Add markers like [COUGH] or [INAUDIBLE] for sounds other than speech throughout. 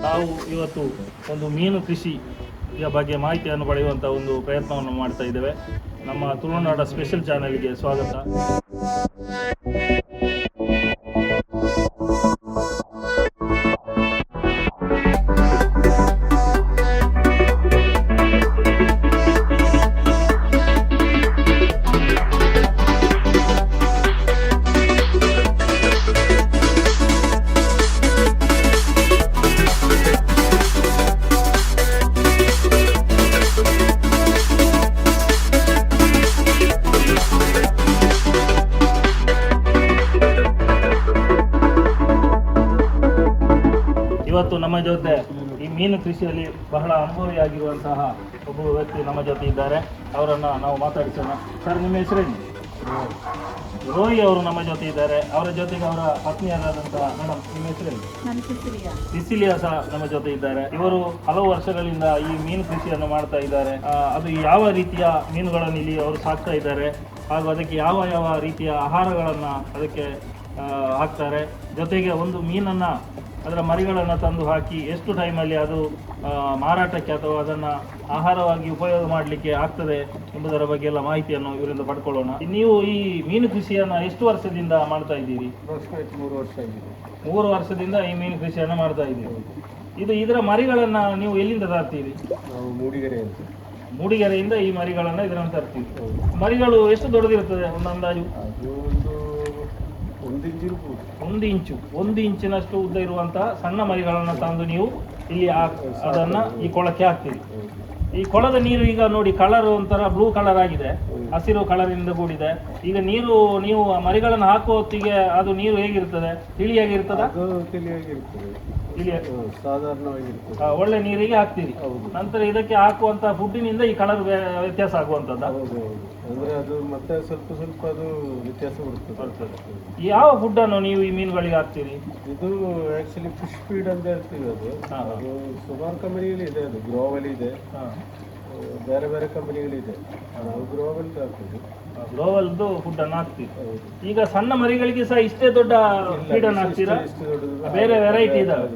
ನಾವು ಇವತ್ತು ಒಂದು ಮೀನು ಕೃಷಿಯ ಬಗ್ಗೆ ಮಾಹಿತಿಯನ್ನು ಪಡೆಯುವಂಥ ಒಂದು ಪ್ರಯತ್ನವನ್ನು ಮಾಡ್ತಾ ಇದ್ದೇವೆ. ನಮ್ಮ ತುಳುನಾಡ ಸ್ಪೆಷಲ್ ಚಾನೆಲ್ಗೆ ಸ್ವಾಗತ. ನಮ್ಮ ಜೊತೆ ಈ ಮೀನು ಕೃಷಿಯಲ್ಲಿ ಬಹಳ ಅನುಭವಿಯಾಗಿರುವಂತಹ ಒಬ್ಬ ವ್ಯಕ್ತಿ ನಮ್ಮ ಜೊತೆ ಇದ್ದಾರೆ. ಅವರನ್ನು ನಾವು ಮಾತಾಡಿಸೋಣ. ಸರ್ ನಿಮ್ಮ ಹೆಸರೇನು? ರೋಹಿ ಅವರು ನಮ್ಮ ಜೊತೆ ಇದ್ದಾರೆ. ಅವರ ಜೊತೆಗೆ ಅವರ ಪತ್ನಿಯಾದಂತಹ ಮೇಡಮ್ ನಿಮ್ಮ ಹೆಸರೇನು? ಸಿಸಿಲಿಯಾ. ಸಹ ನಮ್ಮ ಜೊತೆ ಇದ್ದಾರೆ. ಇವರು ಹಲವು ವರ್ಷಗಳಿಂದ ಈ ಮೀನು ಕೃಷಿಯನ್ನು ಮಾಡ್ತಾ ಇದ್ದಾರೆ. ಅದು ಯಾವ ರೀತಿಯ ಮೀನುಗಳನ್ನು ಇಲ್ಲಿ ಅವರು ಸಾಕ್ತಾ ಇದ್ದಾರೆ ಹಾಗೂ ಅದಕ್ಕೆ ಯಾವ ಯಾವ ರೀತಿಯ ಆಹಾರಗಳನ್ನು ಅದಕ್ಕೆ ಹಾಕ್ತಾರೆ. ಜೊತೆಗೆ ಒಂದು ಮೀನನ್ನು ಅದರ ಮರಿಗಳನ್ನು ತಂದು ಹಾಕಿ ಎಷ್ಟು ಟೈಮಲ್ಲಿ ಅದು ಮಾರಾಟಕ್ಕೆ ಅಥವಾ ಅದನ್ನು ಆಹಾರವಾಗಿ ಉಪಯೋಗ ಮಾಡಲಿಕ್ಕೆ ಆಗ್ತದೆ ಎಂಬುದರ ಬಗ್ಗೆ ಎಲ್ಲ ಮಾಹಿತಿಯನ್ನು ಇವರಿಂದ ಪಡ್ಕೊಳ್ಳೋಣ. ನೀವು ಈ ಮೀನು ಕೃಷಿಯನ್ನು ಎಷ್ಟು ವರ್ಷದಿಂದ ಮಾಡ್ತಾ ಇದ್ದೀರಿ? ಮೂರು ವರ್ಷ ಮೂರು ವರ್ಷದಿಂದ ಈ ಮೀನು ಕೃಷಿಯನ್ನು ಮಾಡ್ತಾ ಇದ್ದೀರಿ. ಇದು ಇದರ ಮರಿಗಳನ್ನು ನೀವು ಎಲ್ಲಿಂದ ತರ್ತೀರಿ? ಮೂಡಿಗೆರೆ ಮೂಡಿಗೆರೆಯಿಂದ ಈ ಮರಿಗಳನ್ನು ಇದರನ್ನು ತರ್ತೀವಿ ಮರಿಗಳು ಎಷ್ಟು ದೊಡ್ಡದಿರ್ತದೆ ಒಂದು ಅಂದಾಜು ಅದು ಒಂದು ಇಂಚು ಇರ್ಬೋದು ಒಂದು ಇಂಚು. ಒಂದು ಇಂಚಿನಷ್ಟು ಉದ್ದ ಇರುವಂತಹ ಸಣ್ಣ ಮರಿಗಳನ್ನು ತಂದು ನೀವು ಇಲ್ಲಿ ಹಾಕ್- ಅದನ್ನ ಈ ಕೊಳಕ್ಕೆ ಹಾಕ್ತೀರಿ. ಈ ಕೊಳದ ನೀರು ಈಗ ನೋಡಿ ಕಲರ್ ಒಂಥರ ಬ್ಲೂ ಕಲರ್ ಆಗಿದೆ. ಹಸಿರು ಕಲರಿಂದ ಕೂಡಿದೆ. ಈಗ ನೀರು ನೀವು ಮರಿಗಳನ್ನು ಹಾಕುವ ಹೊತ್ತಿಗೆ ಅದು ನೀರು ಹೇಗಿರ್ತದೆ? ತಿಳಿಯಾಗಿರ್ತದ? ಸಾಧಾರಣವಾಗಿರ್ತದೆ. ಒಳ್ಳೆ ನೀರಿಗೆ ಹಾಕ್ತೀರಿ. ನಂತರ ಇದಕ್ಕೆ ಹಾಕುವಂತ ಫುಡ್ಡಿನಿಂದ ಈ ಕಲರ್ ವ್ಯತ್ಯಾಸ ಆಗುವಂತದ್ದು ಅಂದ್ರೆ ಅದು ಮತ್ತೆ ಸ್ವಲ್ಪ ಸ್ವಲ್ಪ ಅದು ವ್ಯತ್ಯಾಸ ಬರುತ್ತೆ ಬರ್ತದೆ. ಯಾವ ಫುಡ್ ಅನ್ನು ನೀವು ಈ ಮೀನುಗಳಿಗೆ ಹಾಕ್ತೀರಿ? ಇದು ಆಕ್ಚುಲಿ ಫಿಶ್ ಫೀಡ್ ಅಂತ ಹೇಳ್ತೀವಿ ಅದು. ಸುಮಾರು ಕಂಪನಿಗಳು ಅದು ಸುಮಾರು ಕಂಪನಿಗಳಿದೆ ಅದು. ಗ್ರೋವಲ್ ಇದೆ. ಬೇರೆ ಬೇರೆ ಕಂಪನಿಗಳಿದೆ ನಾವು ಗ್ರೋವಲ್ ಹಾಕ್ತೀವಿ. ಗ್ಲೋವಲ್ದು ಫುಡ್ ಅನ್ನು ಹಾಕ್ತೀವಿ ಈಗ ಸಣ್ಣ ಮರಿಗಳಿಗೆ ಸಹ ಇಷ್ಟೇ ದೊಡ್ಡ ಫೀಡ್ ಅನ್ನು ಹಾಕ್ತೀರಾ? ಬೇರೆ ವೆರೈಟಿ ಇದಾವೆ?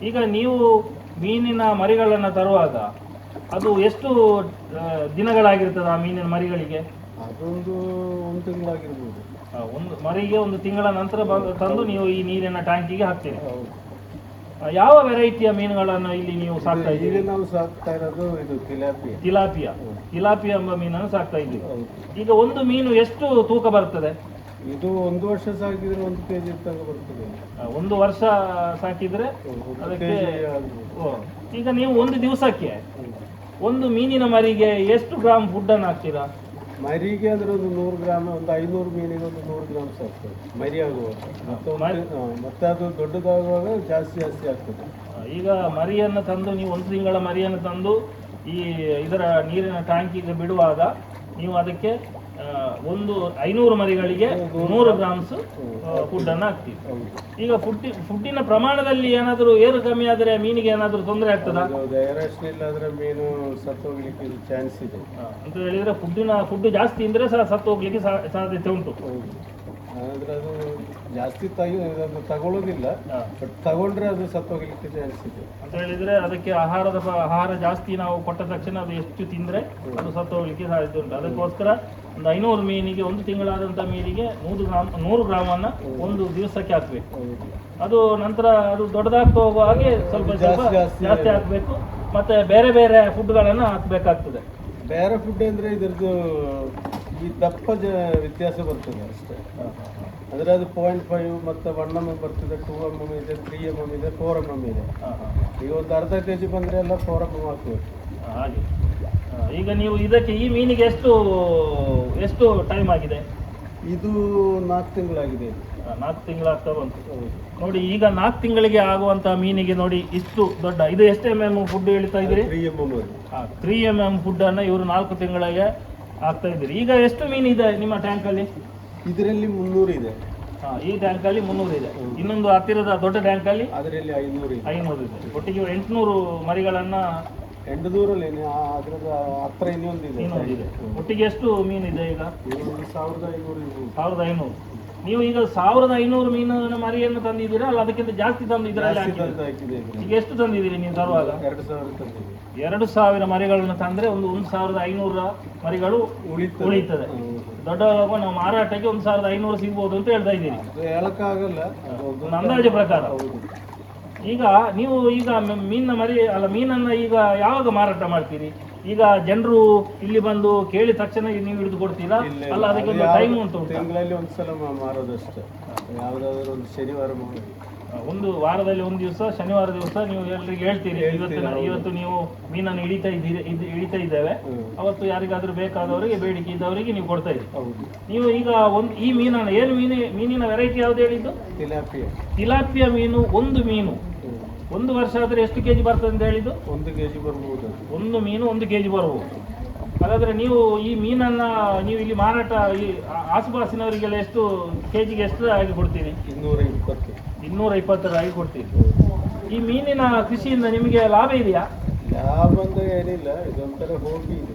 ಈಗ ನೀವು ಮೀನಿನ ಮರಿಗಳನ್ನ ತರುವಾಗ ಅದು ಎಷ್ಟು ದಿನಗಳಾಗಿರ್ತದೆ ಆ ಮೀನಿನ ಮರಿಗಳಿಗೆ? ಅದೊಂದು ಒಂದು ತಿಂಗಳಾಗಿರ್ಬೋದು. ಒಂದು ಮರಿಗೆ ಒಂದು ತಿಂಗಳ ನಂತರ ತಂದು ನೀವು ಈ ನೀರಿನ ಟ್ಯಾಂಕಿಗೆ ಹಾಕ್ತೀರಿ. ಯಾವ ವೆರೈಟಿಯ ಮೀನುಗಳನ್ನು ಇಲ್ಲಿ ನೀವು ಸಾಕ್ತಾ ಇದ್ದೀರಿ? ನಾವು ಸಾಕ್ತಾ ಇರೋದು ಇದು ತಿಲಾಪಿಯ. ತಿಲಾಪಿಯ. ತಿಲಾಪಿಯ ಎಂಬ ಮೀನನ್ನು ಸಾಕ್ತಾ ಇದ್ದೀವಿ ಈಗ ಒಂದು ಮೀನು ಎಷ್ಟು ತೂಕ ಬರ್ತದೆ? ಇದು ಒಂದು ವರ್ಷ ಸಾಕಿದ್ರೆ ಒಂದು ಕೆಜಿ ತನಕ ಬರ್ತದೆ. ಒಂದು ವರ್ಷ ಸಾಕಿದ್ರೆ ಅದಕ್ಕೆ ಓ, ಈಗ ನೀವು ಒಂದು ದಿವಸಕ್ಕೆ ಒಂದು ಮೀನಿನ ಮರಿಗೆ ಎಷ್ಟು ಗ್ರಾಮ್ ಫುಡ್ ಅನ್ನು ಹಾಕ್ತೀರಾ? ಮರಿಗೆ ಅಂದ್ರೆ ಒಂದು ನೂರು ಗ್ರಾಮ್ ಒಂದು ಐನೂರು ಮೀನಿಗೆ ಒಂದು ನೂರು ಗ್ರಾಮ್ ಸಾಕ್ತದೆ ಮರಿ ಆಗುವಾಗ. ಮತ್ತೆ ಮತ್ತೆ ಅದು ದೊಡ್ಡದಾಗುವಾಗ ಜಾಸ್ತಿ ಜಾಸ್ತಿ ಆಗ್ತದೆ. ಈಗ ಮರಿಯನ್ನು ತಂದು ನೀವು ಒಂದು ತಿಂಗಳ ಮರಿಯನ್ನು ತಂದು ಈ ಇದರ ನೀರಿನ ಟ್ಯಾಂಕಿಗೆ ಬಿಡುವಾಗ ನೀವು ಅದಕ್ಕೆ ಒಂದು ಐನೂರು ಮರಿಗಳಿಗೆ ನೂರು ಗ್ರಾಮ್ಸ್ ಫುಡ್ ಅನ್ನು ಹಾಕ್ತೀವಿ. ಈಗ ಫುಡ್ ಫುಡ್ಡಿನ ಪ್ರಮಾಣದಲ್ಲಿ ಏನಾದರೂ ಏರು ಕಮ್ಮಿ ಆದರೆ ಮೀನಿಗೆ ಏನಾದರೂ ತೊಂದರೆ ಆಗ್ತದಾ? ಮೀನು ಸತ್ತೋಗ್ಲಿಕ್ಕೆ ಚಾನ್ಸ್ ಇದೆ ಅಂತ ಹೇಳಿದ್ರೆ ಫುಡ್ಡಿನ ಫುಡ್ ಜಾಸ್ತಿ ಇದ್ರೆ ಸಹ ಸತ್ತು ಹೋಗ್ಲಿಕ್ಕೆ ಸಾಧ್ಯತೆ ಉಂಟು. ಆದ್ರೆ ಅದು ಜಾಸ್ತಿ ತಗಿ ತಗೊಳ್ಳೋದಿಲ್ಲ. ಬಟ್ ತಗೊಂಡ್ರೆ ಅದು ಸತ್ತೋಗ್ಲಿಕ್ಕೆ ಚಾನ್ಸ್ ಇದೆ. ಅಂತ ಹೇಳಿದ್ರೆ ಅದಕ್ಕೆ ಆಹಾರದ ಆಹಾರ ಜಾಸ್ತಿ ನಾವು ಕೊಟ್ಟ ತಕ್ಷಣ ಅದು ಎಷ್ಟು ತಿಂದ್ರೆ ಅದು ಸತ್ತು ಹೋಗ್ಲಿಕ್ಕೆ ಸಾಧ್ಯ ಉಂಟು. ಅದಕ್ಕೋಸ್ಕರ ಒಂದು ಐನೂರು ಮೀನಿಗೆ ಒಂದು ತಿಂಗಳಾದಂಥ ಮೀನಿಗೆ ನೂರು ಗ್ರಾಮ್ ನೂರು ಗ್ರಾಮನ್ನು ಒಂದು ದಿವಸಕ್ಕೆ ಹಾಕ್ಬೇಕು. ಹೌದು. ಅದು ನಂತರ ಅದು ದೊಡ್ಡದಾಗ್ತಾ ಹೋಗುವ ಹಾಗೆ ಸ್ವಲ್ಪ ಸ್ವಲ್ಪ ಜಾಸ್ತಿ ಜಾಸ್ತಿ ಜಾಸ್ತಿ ಹಾಕಬೇಕು. ಮತ್ತೆ ಬೇರೆ ಬೇರೆ ಫುಡ್ಗಳನ್ನು ಹಾಕಬೇಕಾಗ್ತದೆ. ಬೇರೆ ಫುಡ್ ಅಂದ್ರೆ ಇದ್ರದ್ದು ಈ ದಪ್ಪ ಜ ವ್ಯತ್ಯಾಸ ಬರ್ತದೆ ಅಷ್ಟೇ. ಅಂದ್ರೆ ಅದು ಪಾಯಿಂಟ್ ಫೈವ್ ಮತ್ತೆ ಒನ್ ಎಂ ಎಂ ಬರ್ತದೆ ಟೂ ಎಂ ಎಂ ಇದೆ ತ್ರೀ ಎಂ ಎಂ ಇದೆ ಫೋರ್ ಎಂ ಎಂ ಇದೆ. ಈಗ ಒಂದು ಅರ್ಧ ಕೆ ಜಿ ಬಂದ್ರೆ ಎಲ್ಲ ಫೋರ್ ಎಂ ಎಂ ಹಾಕ್ಬೇಕು. ಹಾಗೆ. ಈಗ ನೀವು ಇದಕ್ಕೆ ಈ ಮೀನಿಗೆ ಎಷ್ಟು ಎಷ್ಟು ಟೈಮ್ ಆಗಿದೆ? ಇದು ನಾಲ್ಕು ತಿಂಗಳಾಗಿದೆ. ನಾಲ್ಕು ತಿಂಗಳಾಗ್ತಾ ಬಂತು. ನೋಡಿ ಈಗ ನಾಲ್ಕು ತಿಂಗಳಿಗೆ ಆಗುವಂತ ಮೀನಿಗೆ ನೋಡಿ ಇಷ್ಟು ದೊಡ್ಡ ಇದು ಎಷ್ಟು ಎಂ ಎಂ ಫುಡ್ ಹೇಳ್ತಾ ಇದ್ರಿ ತ್ರೀ ಎಂ ಎಂ ಫುಡ್ ಅನ್ನ ಇವರು ನಾಲ್ಕು ತಿಂಗಳಿಗೆ ಆಗ್ತಾ ಇದ್ದೀರಿ. ಈಗ ಎಷ್ಟು ಮೀನು ಇದೆ ನಿಮ್ಮ ಟ್ಯಾಂಕ್ ಅಲ್ಲಿ? ಇದರಲ್ಲಿ ಮುನ್ನೂರು ಇದೆ. ಈ ಟ್ಯಾಂಕ್ ಅಲ್ಲಿ ಮುನ್ನೂರು ಇದೆ. ಇನ್ನೊಂದು ಹತ್ತಿರದ ದೊಡ್ಡ ಟ್ಯಾಂಕ್ ಅಲ್ಲಿ ಅದರಲ್ಲಿ ಐನೂರು ಇದೆ. ಐನೂರು ಇದೆ. ಒಟ್ಟಿಗೆ ಎಂಟುನೂರು ಮರಿಗಳನ್ನ ಎಂಟು ದೂರಲ್ಲಿ ಅದ್ರದ್ದು ಹತ್ರ ಇನ್ನೊಂದಿದೆ ಇನ್ನೊಂದಿದೆ ಒಟ್ಟಿಗೆ ಎಷ್ಟು ಮೀನಿದೆ ಈಗ? ಇನ್ನೊಂದು ಸಾವಿರದ ಐನೂರು. ಸಾವಿರದ ಐನೂರು. ನೀವು ಈಗ ಸಾವಿರದ ಐನೂರು ಮೀನಿನ ಮರಿಯನ್ನು ತಂದಿದ್ದೀರಾ? ಅಲ್ಲ ಅದಕ್ಕಿಂತ ಜಾಸ್ತಿ ತಂದಿದ್ದೀರಾ? ಅಲ್ಲಿ ಜಾಸ್ತಿ ಹಾಕಿದ್ದೀರಾ? ಹಾಕಿದೆ ಇದ್ರಲ್ಲಿ. ಈಗ ಎಷ್ಟು ತಂದಿದ್ದೀರಿ ನೀವು ತರುವಾಗ? ಎರಡು ಸಾವಿರ ತಂದಿದೆ ಎರಡು ಸಾವಿರ ಮರಿಗಳನ್ನು ತಂದ್ರೆ ಒಂದು ಒಂದು ಸಾವಿರದ ಐನೂರ ಮರಿಗಳು ಉಳಿತದೆ. ದೊಡ್ಡ ಹೌದು. ದೊಡ್ಡವಾಗ ನಾವು ಮಾರಾಟಕ್ಕೆ ಒಂದು ಸಾವಿರದ ಐನೂರು ಸಿಗ್ಬೋದು ಅಂತ ಹೇಳ್ತಾ ಇದ್ದೀನಿ ಅದು ಹೇಳಕ್ಕಾಗಲ್ಲ ಒಂದು ಅಂದಾಜು ಪ್ರಕಾರ. ಹೌದು. ಈಗ ನೀವು ಈಗ ಮೀನ ಮರಿ ಅಲ್ಲ ಮೀನನ್ನ ಈಗ ಯಾವಾಗ ಮಾರಾಟ ಮಾಡ್ತೀರಿ? ಈಗ ಜನರು ಇಲ್ಲಿ ಬಂದು ಕೇಳಿದ ತಕ್ಷಣ ನೀವು ಹಿಡಿದು ಕೊಡ್ತೀರಾ? ಅಲ್ಲ ಅದಕ್ಕೆ ಒಂದು ಟೈಮ್ ಉಂಟು? ತಿಂಗಳಲ್ಲಿ ಒಂದ್ಸಲ ಮಾರೋದಷ್ಟೇ. ಯಾವ್ದಾದ್ರು ಒಂದು ಶನಿವಾರ ಮಾಡೋದು ಒಂದು ವಾರದಲ್ಲಿ ಒಂದು ದಿವಸ ಶನಿವಾರ ದಿವಸ ನೀವು ಎಲ್ರಿಗೆ ಹೇಳ್ತೀರಿ ಇವತ್ತು. ಇವತ್ತು ನೀವು ಮೀನನ್ನು ಹಿಡಿತಾ ಇದ್ದೀರಿ ಇದು ಹಿಡಿತಾ ಇದ್ದೇವೆ. ಅವತ್ತು ಯಾರಿಗಾದ್ರೂ ಬೇಕಾದವರಿಗೆ ಬೇಡಿಕೆ ಇದ್ದವರಿಗೆ ನೀವು ಕೊಡ್ತಾ ಇದ್ದೀರಿ ನೀವು ಈಗ ಒಂದು ಈ ಮೀನನ್ನು ಏನು ಮೀನು ಮೀನಿನ ವೆರೈಟಿ ಯಾವ್ದು ಹೇಳಿದ್ದು? ತಿಲಾಪಿಯ. ತಿಲಾಪಿಯ ಮೀನು ಒಂದು ಮೀನು. ಒಂದು ವರ್ಷ ಆದ್ರೆ ಎಷ್ಟು ಕೆಜಿ ಬರ್ತದೆ ಅಂತ ಹೇಳಿದ್ದು? ಒಂದು ಕೆಜಿ ಬರ್ಬೋದು. ಒಂದು ಮೀನು ಒಂದು ಕೆಜಿ ಬರಬಹುದು ಹಾಗಾದ್ರೆ ನೀವು ಈ ಮೀನನ್ನ ನೀವು ಇಲ್ಲಿ ಮಾರಾಟ ಈ ಆಸುಪಾಸಿನವರಿಗೆಲ್ಲ ಎಷ್ಟು ಕೆಜಿಗೆ ಎಷ್ಟು ಆಗಿ ಕೊಡ್ತೀರಿ? ಇನ್ನೂರ ಇಪ್ಪತ್ತು. ಇನ್ನೂರ ಆಗಿ ಕೊಡ್ತೀವಿ ಈ ಮೀನಿನ ಕೃಷಿಯಿಂದ ನಿಮಗೆ ಲಾಭ ಇದೆಯಾ? ಲಾಭ ಅಂತ ಏನಿಲ್ಲ ಇದೊಂಥರ ಹೋಗಿ ಇದು.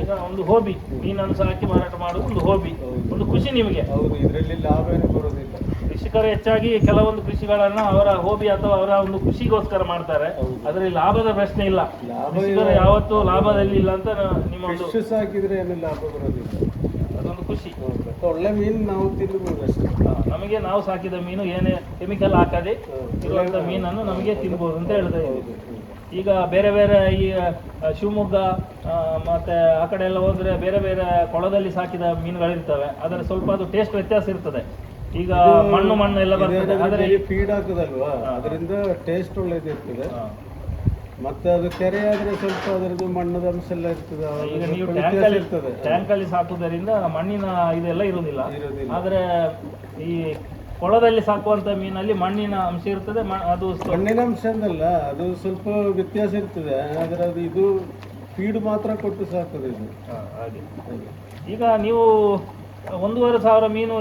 ಈಗ ಒಂದು ಹೋಬಿ ಮೀನನ್ನು ಸಾಕಿ ಮಾರಾಟ ಮಾಡೋದು ಒಂದು ಹೋಬಿ. ಒಂದು ಖುಷಿ ನಿಮಗೆ. ಹೌದು ಇದರಲ್ಲಿ ಲಾಭ ಏನು ಬರೋದಿಲ್ಲ ಕೃಷಿಕರು ಹೆಚ್ಚಾಗಿ ಕೆಲವೊಂದು ಕೃಷಿಗಳನ್ನು ಅವರ ಹೋಬಿ ಅಥವಾ ಅವರ ಒಂದು ಖುಷಿಗೋಸ್ಕರ ಮಾಡ್ತಾರೆ. ಅದರಲ್ಲಿ ಲಾಭದ ಪ್ರಶ್ನೆ ಇಲ್ಲ. ಕೃಷಿಕರು ಯಾವತ್ತೂ ಲಾಭದಲ್ಲಿ ಇಲ್ಲ ಅಂತ ನಿಮ್ಮ ಒಂದು ಸಾಕಿದ್ರೆ ಏನು ಲಾಭ ಬರೋದಿಲ್ಲ ಖುಷಿ. ಒಳ್ಳೆ ಮೀನು ನಾವು ತಿನ್ಬೋದು ಅಷ್ಟೇ. ನಮಗೆ ನಾವು ಸಾಕಿದ ಮೀನು ಏನೇ ಕೆಮಿಕಲ್ ಹಾಕದೆ. ಇರುವಂತ ಮೀನನ್ನು ನಮಗೆ ತಿನ್ಬೋದು ಅಂತ ಹೇಳ್ತಾ ಇದ್ದೀವಿ. ಈಗ ಬೇರೆ ಬೇರೆ ಈ ಶಿವಮೊಗ್ಗ ಮತ್ತೆ ಆ ಕಡೆ ಎಲ್ಲ ಹೋದ್ರೆ ಬೇರೆ ಬೇರೆ ಕೊಳದಲ್ಲಿ ಸಾಕಿದ ಮೀನುಗಳಿರ್ತವೆ. ಅದರ ಸ್ವಲ್ಪ ಅದು ಟೇಸ್ಟ್ ವ್ಯತ್ಯಾಸ ಇರ್ತದೆ. ಈಗ ಮಣ್ಣು ಮಣ್ಣು ಎಲ್ಲ ಬರ್ತದೆ. ಆದರೆ ಫೀಡ್ ಹಾಕುದಲ್ವಾ. ಅದರಿಂದ ಟೇಸ್ಟ್ ಒಳ್ಳೇದಿರ್ತದೆ. ಮತ್ತೆ ಅದು ಕೆರೆ ಆದ್ರೆ ಸ್ವಲ್ಪ ಅದರದ್ದು ಮಣ್ಣದ ಅಂಶ ಎಲ್ಲ ಇರ್ತದೆ ಈಗ ನೀವು ಸ್ವಲ್ಪ ಟ್ಯಾಂಕ್ ಅಲ್ಲಿ ಇರ್ತದೆ. ಟ್ಯಾಂಕ್ ಅಲ್ಲಿ ಸಾಕುವುದರಿಂದ ಮಣ್ಣಿನ ಇದೆಲ್ಲ ಇರುವುದಿಲ್ಲ. ಇರೋದಿಲ್ಲ. ಆದ್ರೆ ಈ ಕೊಳದಲ್ಲಿ ಸಾಕುವಂತ ಮೀನಲ್ಲಿ ಮಣ್ಣಿನ ಅಂಶ ಇರ್ತದೆ ಮ- ಅದು ಸ್ವ- ಮಣ್ಣಿನ ಅಂಶ ಅಂದಲ್ಲ ಅದು ಸ್ವಲ್ಪ ವ್ಯತ್ಯಾಸ ಇರ್ತದೆ. ಆದ್ರೆ ಅದು ಇದು ಫೀಡ್ ಮಾತ್ರ ಕೊಟ್ಟು ಸಾಕದು ಇದು. ಹಾ, ಹಾಗೆ. ಈಗ ನೀವು ಒಂದೂವರೆ ಸಾವಿರ ಮೀನು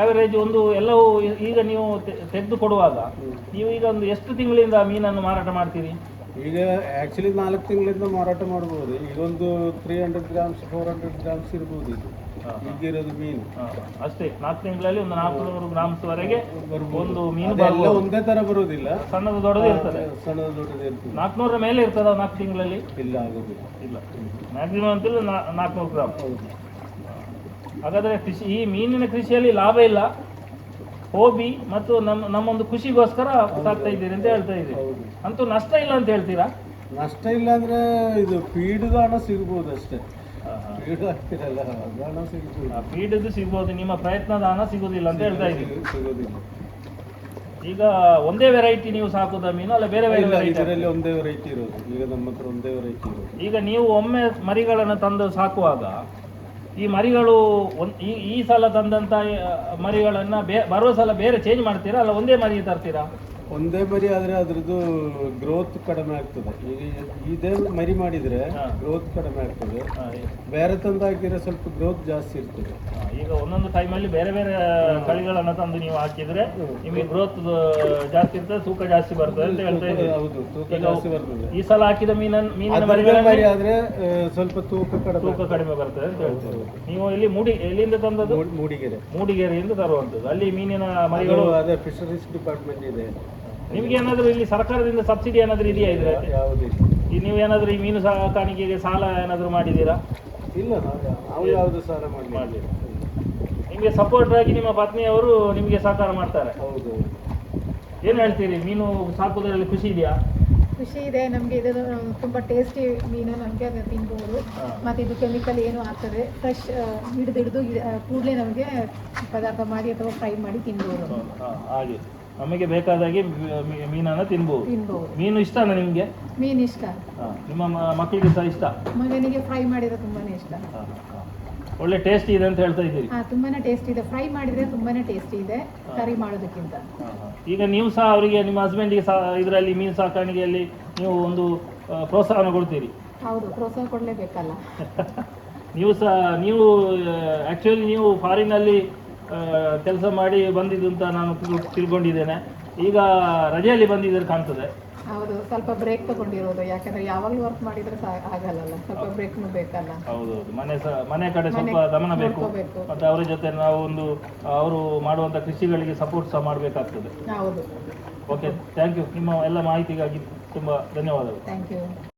ಆವರೇಜ್ ಒಂದು ಎಲ್ಲವೂ ಈ- ಈಗ ನೀವು ತೆಗೆದುಕೊಡುವಾಗ ತೆಗೆದು ಕೊಡುವಾಗ ಹ್ಮ್. ನೀವು ಈಗ ಒಂದು ಎಷ್ಟು ತಿಂಗಳಿಂದ ಮೀನನ್ನು ಮಾರಾಟ ಮಾಡ್ತೀರಿ? ಈಗ ಆಕ್ಚುಲಿ ನಾಲ್ಕು ತಿಂಗಳಿಂದ ಮಾರಾಟ ಮಾಡ್ಬೋದು. ಈಗೊಂದು three hundred grams four hundred grams ಇರ್ಬೋದು ಇದು. ಈಗಿರೋದು ಮೀನು. ಅಷ್ಟೇ ನಾಲ್ಕು ತಿಂಗಳಲ್ಲಿ ಒಂದು ನಾಲ್ಕುನೂರು ಗ್ರಾಮ್ಸ್ ವರೆಗೆ ಒಂದು ಮೀನು ಎಲ್ಲ. ಒಂದೇ ತರ ಬರೋದಿಲ್ಲ. ಸಣ್ಣದು ದೊಡ್ಡದು ಇರ್ತದೆ. ಸಣ್ಣದು ದೊಡ್ಡದು ಇರ್ತದೆ. ನಾಲ್ಕುನೂರ ಮೇಲೆ ಇರ್ತದ ನಾಲ್ಕು ತಿಂಗಳಲ್ಲಿ? ಇಲ್ಲ ಆಗೋದಿಲ್ಲ. ಇಲ್ಲ. ಮ್ಯಾಕ್ಸಿಮಮ್ ಅಂತಿಲ್ಲ ನಾಲ್ಕುನೂರು ಗ್ರಾಮ್ ಹೌದು. ಹಾಗಾದ್ರೆ ಕೃಷಿ ಈ ಮೀನಿನ ಕೃಷಿಯಲ್ಲಿ ಲಾಭ ಇಲ್ಲ. ಹೋಬಿ ಮತ್ತು ನಮ್ಮ ನಮ್ಮೊಂದು ಖುಷಿಗೋಸ್ಕರ ಸಾಕ್ತಾ ಇದ್ದೀರಿ ಅಂತ ಹೇಳ್ತಾ ಇದ್ದೀರಿ. ಅಂತೂ ನಷ್ಟ ಇಲ್ಲ ಅಂತ ಹೇಳ್ತೀರಾ? ನಷ್ಟ ಇಲ್ಲ ಅಂದ್ರೆ ಇದು ಫೀಡ್ದು ಹಣ ಸಿಗ್ಬೋದು ಅಷ್ಟೇ. ಫೀಡ್ ಹಾಕ್ತಿರಲ್ಲ ಅದು ಹಣ ಸಿಗ್ಬೋದು. ಫೀಡದು ಸಿಗ್ಬೋದು. ನಿಮ್ಮ ಪ್ರಯತ್ನದ ಹಣ ಸಿಗೋದಿಲ್ಲ ಅಂತ ಹೇಳ್ತಾ ಇದ್ದೀರಿ. ಸಿಗ್- ಸಿಗೋದಿಲ್ಲ. ಈಗ ಒಂದೇ ವೆರೈಟಿ ನೀವು ಸಾಕುದ ಮೀನು ಅಲ್ಲ ಬೇರೆ ಬೇರೆ ಇಲ್ಲ ವೆರೈಟಿ ಇದರಲ್ಲಿ ಒಂದೇ ವೆರೈಟಿ ಇರೋದು. ಈಗ ನಮ್ಮ ಹತ್ರ ಒಂದೇ ವೆರೈಟಿ ಇರೋದು. ಈಗ ನೀವು ಒಮ್ಮೆ ಮರಿಗಳನ್ನು ತಂದು ಸಾಕುವಾಗ ಈ ಮರಿಗಳು ಒಂದು ಈ ಸಲ ಮರಿಗಳನ್ನು ಮರಿಗಳನ್ನ ಬೇ ಬರುವ ಸಲ ಬೇರೆ ಚೇಂಜ್ ಮಾಡ್ತೀರಾ? ಅಲ್ಲ ಒಂದೇ ಮರಿ ತರ್ತೀರಾ? ಒಂದೇ ಮರಿ ಆದ್ರೆ ಅದ್ರದ್ದು ಗ್ರೋತ್ ಕಡಿಮೆ ಆಗ್ತದೆ. ಈಗ ಇದೇ ಮರಿ ಮಾಡಿದ್ರೆ. ಗ್ರೋತ್ ಕಡಿಮೆ ಆಗ್ತದೆ. ಬೇರೆ ತಂದು ಹಾಕಿದ್ರೆ ಸ್ವಲ್ಪ ಗ್ರೋತ್ ಜಾಸ್ತಿ ಇರ್ತದೆ. ಈಗ ಒಂದೊಂದು ಟೈಮಲ್ಲಿ ಬೇರೆ ಬೇರೆ ತಳಿಗಳನ್ನ ತಂದು ನೀವು ಹಾಕಿದ್ರೆ ನಿಮಗೆ ಗ್ರೋತ್ ಜಾಸ್ತಿ ಇರ್ತದೆ ತೂಕ ಜಾಸ್ತಿ ಬರ್ತದೆ ಅಂತ ಹೇಳ್ತಾ ಹೌದು ತೂಕ ಜಾಸ್ತಿ ಬರ್ತದೆ. ಈ ಸಲ ಹಾಕಿದ ಮೀನ ಮೀನಿನ ಮರಿ ಆದ್ರೆ ಸ್ವಲ್ಪ ತೂಕ ಕಡಿಮೆ ತೂಕ ಕಡಿಮೆ ಬರ್ತದೆ ಅಂತ ಹೇಳ್ತೇವೆ ನೀವು ಇಲ್ಲಿ ಮೂಡಿ ಎಲ್ಲಿಂದ ತಂದದ್ದು? ಮೂಡ್- ಮೂಡಿಗೆರೆ. ಮೂಡಿಗೆರೆಯಿಂದ ತರುವಂಥದ್ದು. ಅಲ್ಲಿ ಮೀನಿನ ಮರಿಗಳು ಅದೇ ಫಿಶರೀಸ್ ಡಿಪಾರ್ಟ್ಮೆಂಟ್ ಇದೆ. ನಿಮ್ಗೆ ಏನಾದರೂ ಇಲ್ಲಿ ಸರ್ಕಾರದಿಂದ ಸಬ್ಸಿಡಿ ಏನಾದರೂ ಇದೆಯಾ ಇದ್ರೆ ನೀವು ಏನಾದರೂ ಈ ಮೀನು ಸಾಕಾಣಿಕೆಗೆ ಸಾಲ ಏನಾದರೂ ಮಾಡಿದ್ದೀರಾ? ಇಲ್ಲ ನಾವು ಯಾವುದು ಸಾಲ ಮಾಡಿ ಮಾಡ್ಲಿಲ್ಲ. ನಿಮಗೆ ಸಪೋರ್ಟ್ ಆಗಿ ನಿಮ್ಮ ಪತ್ನಿಯವರು ನಿಮಗೆ ಸಹಕಾರ ಮಾಡ್ತಾರೆ. ಹೌದು ಏನು ಹೇಳ್ತೀರಿ? ಮೀನು ಸಾಕುವುದರಲ್ಲಿ ಖುಷಿ ಇದೆಯಾ? ಖುಷಿ ಇದೆ ನಮಗೆ ಇದು ತುಂಬ ಟೇಸ್ಟಿ ಮೀನು ನಮಗೆ ಅದು ತಿನ್ಬೋದು. ಮತ್ತು ಇದು ಕೆಮಿಕಲ್ ಏನು ಆಗ್ತದೆ. ಫ್ರೆಶ್ ಹಿಡಿದು ಹಿಡಿದು ಕೂಡಲೇ ನಮಗೆ ಪದಾರ್ಥ ಮಾಡಿ ಅಥವಾ ಫ್ರೈ ಮಾಡಿ ತಿನ್ಬೋದು. ಹಾಗೆ. ನಮಗೆ ಬೇಕಾದಾಗೆ ಮೀನನ್ನ ತಿನ್ಬಹುದು ಮೀನು ಇಷ್ಟನಾ ನಿಮ್ಗೆ? ಮೀನು ಇಷ್ಟ. ನಿಮ್ಮ ಮ- ಮಕ್ಕಳಿಗೆ ಸಹ ಇಷ್ಟ? ಮಗನಿಗೆ ಫ್ರೈ ಮಾಡಿದ್ರೆ ತುಂಬಾನೇ ಇಷ್ಟ. ಹಾ, ಹಾ. ಒಳ್ಳೆ ಟೇಸ್ಟ್ ಇದೆ ಅಂತ ಹೇಳ್ತಾ ಇದ್ದೀರಿ. ಹಾ ತುಂಬಾ ಟೇಸ್ಟ್ ಇದೆ. ಫ್ರೈ ಮಾಡಿದ್ರೆ ತುಂಬಾನೇ ಟೇಸ್ಟ್ ಇದೆ ಕರಿ ಮಾಡೋದಕ್ಕಿಂತ. ಹಾ, ಹಾ. ಈಗ ನೀವು ಸಹ ಅವರಿಗೆ ನಿಮ್ಮ ಹಸ್ಬೆಂಡಿಗೆ ಸಹ ಇದರಲ್ಲಿ ಮೀನು ಸಾಕಾಣಿಕೆಯಲ್ಲಿ ನೀವು ಒಂದು ಆ, ಪ್ರೋತ್ಸಾಹನ ಕೊಡ್ತೀರಿ. ಹೌದು ಪ್ರೋತ್ಸಾಹ ಕೊಡಲೇಬೇಕಲ್ಲ. [LAUGHS] ನೀವು ಸಹ ನೀವು ಆ್ಯಕ್ಚುಲಿ ನೀವು ಫಾರಿನಲ್ಲಿ ಕೆಲಸ ಮಾಡಿ ಬಂದಿದ್ದು ಅಂತ ನಾನು ತಿಳ್- ತಿಳ್ಕೊಂಡಿದ್ದೇನೆ. ಈಗ ರಜೆಯಲ್ಲಿ ಬಂದಿದ್ದಾರೆ ಕಾಣ್ತದೆ. ಹೌದು ಸ್ವಲ್ಪ ಬ್ರೇಕ್ ತಗೊಂಡಿರೋದು. ಯಾಕಂದ್ರೆ ಯಾವಾಗಲೂ ವರ್ಕ್ ಮಾಡಿದ್ರೆ ಆಗಲ್ಲ ಆಗಲ್ಲಲ್ಲ. ಸ್ವಲ್ಪ ಬ್ರೇಕ್ ಬೇಕಲ್ಲ. ಹೌದೌದು. ಮನೆ ಸ ಮನೆ ಕಡೆ ಸ್ವಲ್ಪ ಗಮನ ಬೇಕು. ನೋಡ್ಕೋಬೇಕು. ಮತ್ತೆ ಅವರ ಜೊತೆ ನಾವು ಒಂದು ಅವರು ಮಾಡುವಂತ ಕೃಷಿಗಳಿಗೆ ಸಪೋರ್ಟ್ ಸಹ ಮಾಡಬೇಕಾಗ್ತದೆ. ಹೌದು. ಓಕೆ ಥ್ಯಾಂಕ್ ಯು ನಿಮ್ಮ ಎಲ್ಲ ಮಾಹಿತಿಗಾಗಿ ತುಂಬಾ ಧನ್ಯವಾದಗಳು. Thank you